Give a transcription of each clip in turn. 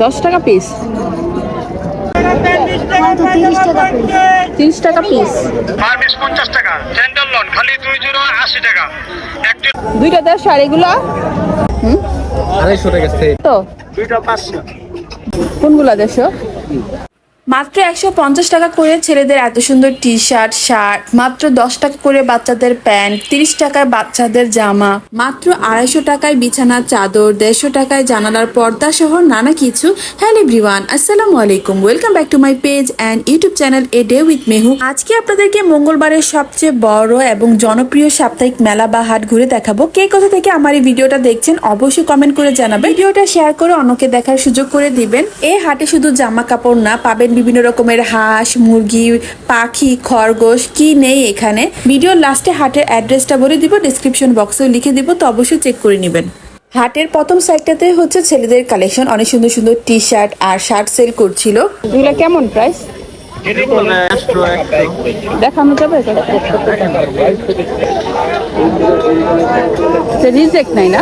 দশ টাকা পিস তিরিশ টাকা পিস তিরিশ টাকা পিস ফার্মিস পঞ্চাশ টাকা। সেন্ট্রাল লোন খালি দুই জিরো আশি টাকা। দুইটা দেড়শো আর এগুলো? আড়াইশো টাকা তো? দুইটা পাঁচশো। কোনগুলা দেড়শো? মাত্র একশো পঞ্চাশ টাকা করে ছেলেদের এত সুন্দর টি শার্ট শার্ট মাত্র দশ টাকা করে বাচ্চাদের প্যান্ট, তিরিশ টাকায় বাচ্চাদের জামা, মাত্র আড়াইশো টাকায় বিছানার চাদর, দেড়শো টাকায় জানালার পর্দা সহ নানা কিছু। হ্যালো এভরিওয়ান, আসসালামু আলাইকুম। Welcome back to my page and YouTube channel a day with Mehu আজকে আপনাদেরকে মঙ্গলবারের সবচেয়ে বড় এবং জনপ্রিয় সাপ্তাহিক মেলা বা হাট ঘুরে দেখাবো। কে কোথা থেকে আমার এই ভিডিওটা দেখছেন, অবশ্যই কমেন্ট করে জানাবেন। ভিডিওটা শেয়ার করে অন্যকে দেখার সুযোগ করে দিবেন। এই হাটে শুধু জামা কাপড় না, পাবেন বিভিন্ন রকমের হাঁস, মুরগি, পাখি, খরগোশ, কি নেই এখানে? ভিডিওর লাস্টে হাটের অ্যাড্রেসটা বলে দিব ডিসক্রিপশন বক্সেও লিখে দিব, তো অবশ্যই চেক করে নেবেন। হাটের প্রথম সাইডটাতে হচ্ছে ছেলেদের কালেকশন অনেক সুন্দর সুন্দর টি শার্ট আর শার্ট সেল করছিল। এগুলো কেমন প্রাইস দেখানো যাবে? রিজেক্ট নাই না?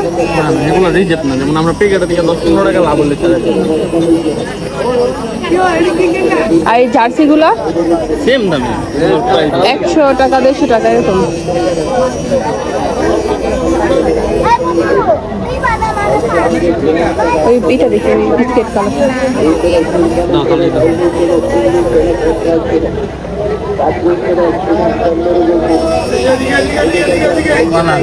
এগুলো রিজেক্ট না। যেমন আমরা পেকেটে থেকে দশ পনেরো টাকা লাভ হলে চলে আর এই জার্সিগুলা? সেম দামে। একশো টাকা দেড়শো টাকা এরকম। ওই এটা দেখি ওই বিস্কেট কালার না তাহলে এটা বানান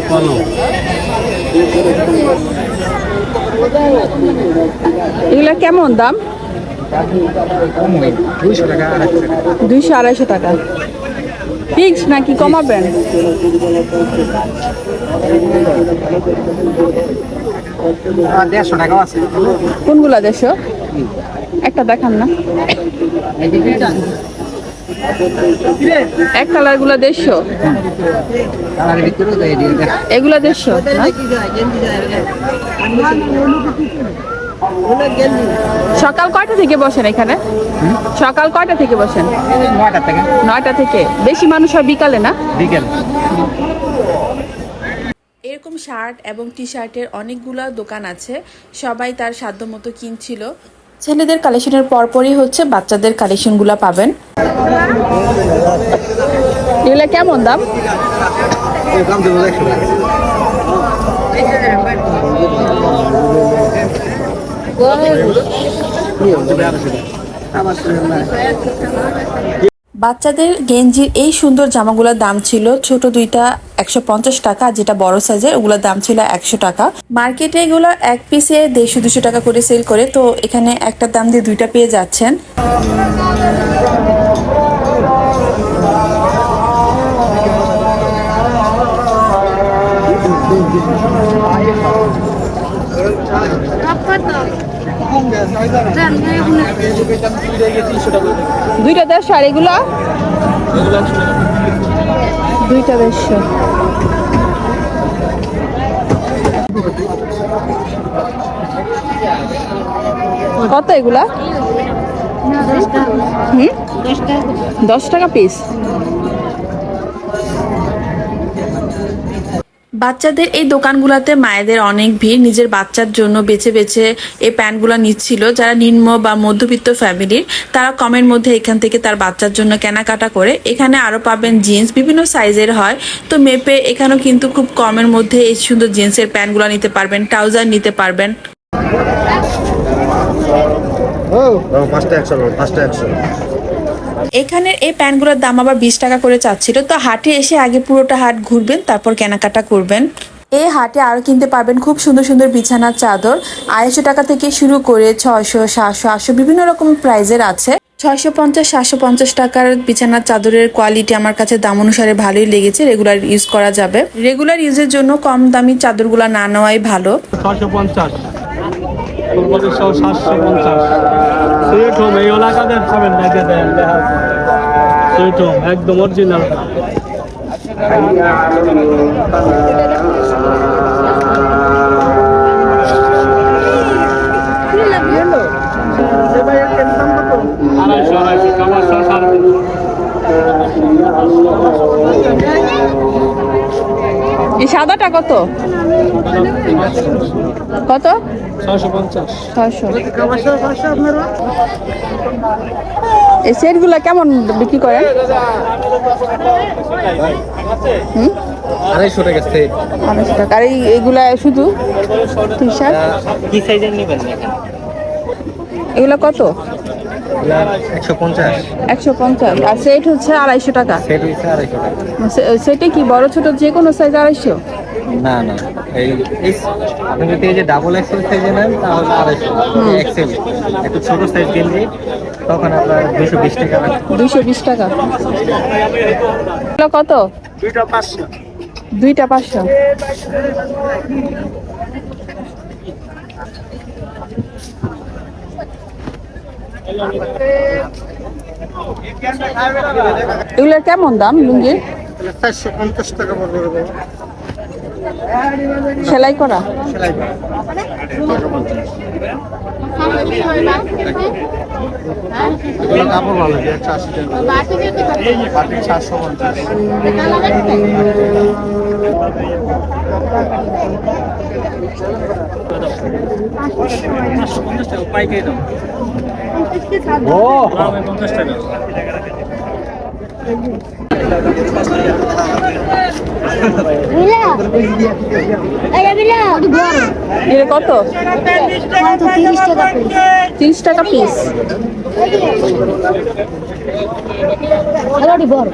কেমন দাম? দুইশো আড়াইশো টাকা। দুইশো আড়াইশো টাকা। ফিক্স নাকি কমাবেন? দেড়শো টাকাও আছে। কোনগুলা দেশো একটা দেখান না। এক কালারগুলা দেড়শো? এগুলা দেড়শো সকাল কয়টা থেকে বসেন এখানে? সকাল কয়টা থেকে বসেন? নয়টা থেকে। নয়টা থেকে। বেশি মানুষ হয় বিকালে না? বিকেল। এরকম শার্ট এবং টি শার্টের অনেকগুলা দোকান আছে। সবাই তার সাধ্য মতো কিনছিল। ছেলেদের কালেকশনের পরপরই হচ্ছে বাচ্চাদের কালেকশনগুলো পাবেন। এগুলা কেমন দাম? বাচ্চাদের গেঞ্জির এই সুন্দর জামাগুলোর দাম ছিল ছোট দুইটা একশো পঞ্চাশ টাকা যেটা বড় সাইজের ওগুলোর দাম ছিল একশো টাকা। মার্কেটে এগুলো এক পিসে দেড়শো দুশো টাকা করে সেল করে, তো এখানে একটা দাম দিয়ে দুইটা পেয়ে যাচ্ছেন। দুইটা দেড়শো আর এগুলা? দুইটা দেড়শো। কত এগুলা? দশ টাকা পিস বাচ্চাদের এই দোকানগুলোতে মায়েদের অনেক ভিড়। নিজের বাচ্চার জন্য বেছে বেছে এই প্যান্টগুলো নিচ্ছিল। যারা নিম্ন বা মধ্যবিত্ত ফ্যামিলির, তারা কমের মধ্যে এখান থেকে তার বাচ্চার জন্য কেনাকাটা করে, এখানে আরও পাবেন জিন্স। বিভিন্ন সাইজের হয়। তো মেপে এখানেও কিন্তু খুব কমের মধ্যে এই সুন্দর জিন্সের প্যান্টগুলো নিতে পারবেন, ট্রাউজার নিতে পারবেন। পাঁচটা একশো পাঁচটা একশো। এখানের এই প্যান্টগুলোর দাম আবার বিশ টাকা করে চাচ্ছিল। তো হাটে এসে আগে পুরোটা হাট ঘুরবেন, তারপর কেনাকাটা করবেন। এই হাটে আরও কিনতে পারবেন খুব সুন্দর সুন্দর বিছানার চাদর। আড়াইশো টাকা থেকে শুরু করে ছয়শো, সাতশো, আটশো বিভিন্ন রকম প্রাইজের আছে। ছয়শো পঞ্চাশ, সাতশো পঞ্চাশ টাকার বিছানার চাদরের কোয়ালিটি আমার কাছে দাম অনুসারে ভালোই লেগেছে রেগুলার ইউজ করা যাবে। রেগুলার ইউজের জন্য কম দামি চাদরগুলো না নেওয়াই ভালো। ছশো পঞ্চাশ। পঞ্চাস এই এলাকাদের খাবেন না যে দেন সুইট একদম অরিজিনাল এই সাদাটা কত? কত? ছয়শো। পঞ্চাশ এই সেটগুলো কেমন বিক্রি করেন? আড়াইশো টাকা সেট আড়াইশো টাকা। আর এই এইগুলা শুধু? টি শার্ট কি সাইজের নেবেন? এগুলো কত? একশো পঞ্চাশ। একশো পঞ্চাশ। আর সেট হচ্ছে আড়াইশো টাকা। সেট কি বড় ছোট যে কোনো সাইজ আড়াইশো? না না। এই এই আপনি যদি এই যে ডাবল এক্সেল সাইজে নেন তাহলে আড়াইশো। এক্সেল একটু ছোট সাইজ কিনলে তখন আপনার দুশো বিশ টাকা লাগবে। বিশ টাকা। কত? দুইটা পাঁচশো। দুইটা পাঁচশো। এগুলোর কেমন দাম লুঙ্গির চারশো পঞ্চাশ টাকা সেলাই করা কাপড় ও পঞ্চাশ কত কত 30 টাকা তিরিশ টাকা পিস বড়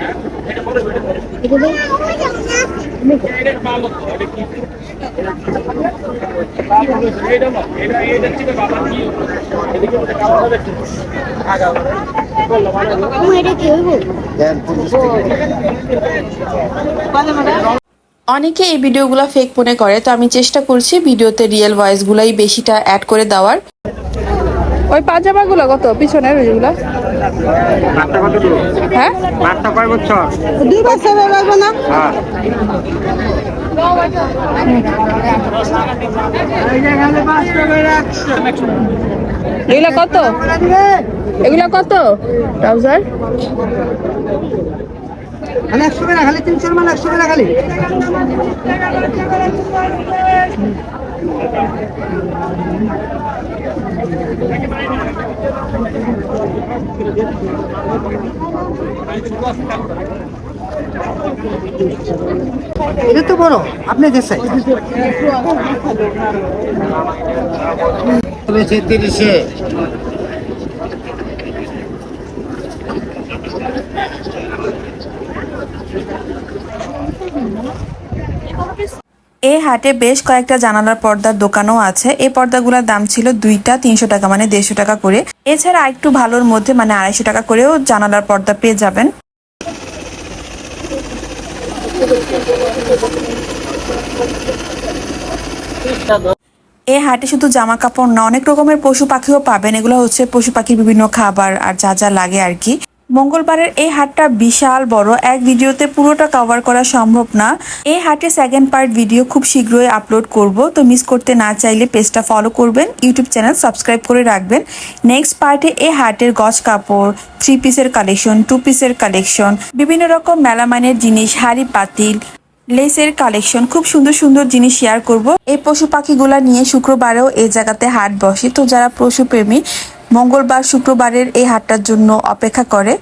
অনেকে এই ভিডিওগুলো ফেক মনে করে, তো আমি চেষ্টা করছি ভিডিওতে রিয়েল ভয়েসগুলাই বেশিটা অ্যাড করে দেওয়ার। ওই পাজামাগুলো কত? পিছনের ওইগুলো? হ্যাঁ? কয় বছর? দুই বছর লাগবে না? এগুলা কত? এগুলা কত? ট্রাউজার? খালি একশো টাকা খালি তিনশো মানে একশো টাকা খালি? এটা তো বড় আপনি দেশে। তিরিশে। এই হাটে বেশ কয়েকটা জানালার পর্দার দোকানও আছে। এই পর্দাগুলোর দাম ছিল দুইটা তিনশো টাকা মানে দেড়শো টাকা করে। এছাড়া একটু ভালোর মধ্যে মানে আড়াইশো টাকা করেও জানালার পর্দা পেয়ে যাবেন। এই হাটে শুধু জামা কাপড় না, অনেক রকমের পশু পাখিও পাবেন। এগুলো হচ্ছে পশু পাখির বিভিন্ন খাবার আর যা যা লাগে আর কি। মঙ্গলবারের এই হাটটা বিশাল বড়। এক ভিডিওতে পুরোটা কভার করা সম্ভব না। এই হাটে সেকেন্ড পার্ট ভিডিও খুব শীঘ্রই আপলোড করব। তো মিস করতে না চাইলে পেজটা ফলো করবেন ইউটিউব চ্যানেল সাবস্ক্রাইব করে রাখবেন। নেক্সট পার্টে এই হাটের গজ কাপড় থ্রি পিসের কালেকশন টু পিসের কালেকশন বিভিন্ন রকম মেলামানের জিনিস, হাড়ি পাতিল লেসের কালেকশন খুব সুন্দর সুন্দর জিনিস শেয়ার করব। এই পশু পাখিগুলা নিয়ে শুক্রবারেও এই জায়গাতে হাট বসে। তো যারা পশুপ্রেমী মঙ্গলবার শুক্রবারের এই হাটটার জন্য অপেক্ষা করে।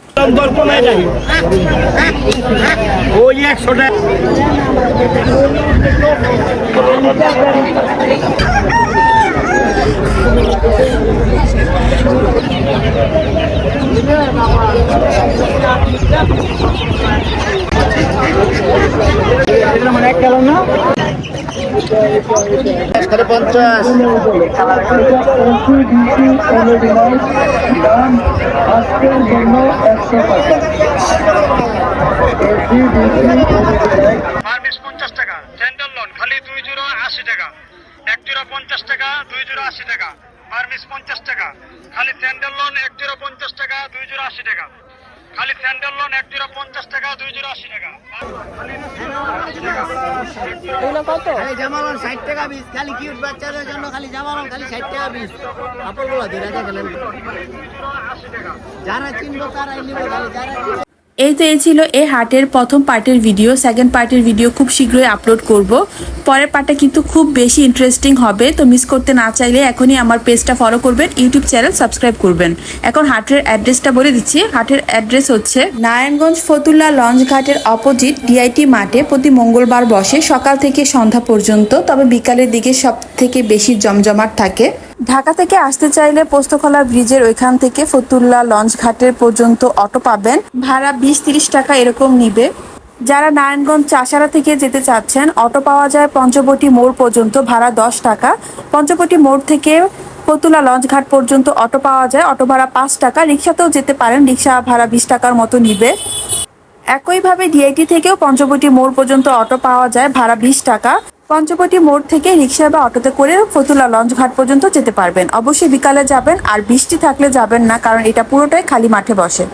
ওই একশো টাকা পঞ্চাশ টাকা স্যান্ডেল লোন খালি দুই জোড়া আশি টাকা। এক জোড়া পঞ্চাশ টাকা, দুই জোড়া আশি টাকা। ফার্মিস পঞ্চাশ টাকা, খালি স্যান্ডেল লোন এক জোড়া পঞ্চাশ টাকা, দুই জোড়া আশি টাকা। খালি স্যান্ডেল লোন এক জোড়া পঞ্চাশ টাকা দুই জোড়া আশি টাকা। এগুলো কত? খালি জামালন ষাট টাকা পিস খালি কিউট বাচ্চাদের জন্য খালি জামালন খালি ষাট টাকা পিস কাপড়গুলো ধরে রাখা গেলেন। যারা চিনবো তারাই নিবে খালি যারা এই তো এই ছিল এই হাটের প্রথম পার্টের ভিডিও সেকেন্ড পার্টের ভিডিও খুব শীঘ্রই আপলোড করব। পরের পার্টটা কিন্তু খুব বেশি ইন্টারেস্টিং হবে, তো মিস করতে না চাইলে এখনই আমার পেজটা ফলো করবেন ইউটিউব চ্যানেল সাবস্ক্রাইব করবেন। এখন হাটের অ্যাড্রেসটা বলে দিচ্ছি। হাটের অ্যাড্রেস হচ্ছে নারায়ণগঞ্জ ফতুল্লা লঞ্চ ঘাটের অপোজিট ডিআইটি মাঠে প্রতি মঙ্গলবার বসে সকাল থেকে সন্ধ্যা পর্যন্ত, তবে বিকালের দিকে সব থেকে বেশি জমজমাট থাকে। ঢাকা থেকে আসতে চাইলে পোস্তখলা ব্রিজের ওইখান থেকে ফতুল্লা লঞ্চ ঘাটের পর্যন্ত অটো পাবেন। ভাড়া বিশ তিরিশ টাকা এরকম নিবে। যারা নারায়ণগঞ্জ চাষারা থেকে যেতে চাচ্ছেন, অটো পাওয়া যায় পঞ্চবটি মোড় পর্যন্ত, ভাড়া দশ টাকা। পঞ্চবটি মোড় থেকে ফতুল্লা লঞ্চ ঘাট পর্যন্ত অটো পাওয়া যায়, অটো ভাড়া পাঁচ টাকা। রিক্সাতেও যেতে পারেন, রিক্সা ভাড়া বিশ টাকার মতো নিবে। একইভাবে ডিআইটি থেকেও পঞ্চবটি মোড় পর্যন্ত অটো পাওয়া যায়, ভাড়া বিশ টাকা। পঞ্চবটি মোড় থেকে রিক্সা বা অটোতে করে ফতুলা লঞ্চ ঘাট পর্যন্ত যেতে পারবেন। অবশ্যই বিকালে যাবেন আর বৃষ্টি থাকলে যাবেন না, কারণ এটা পুরোটাই খালি মাঠে বসে।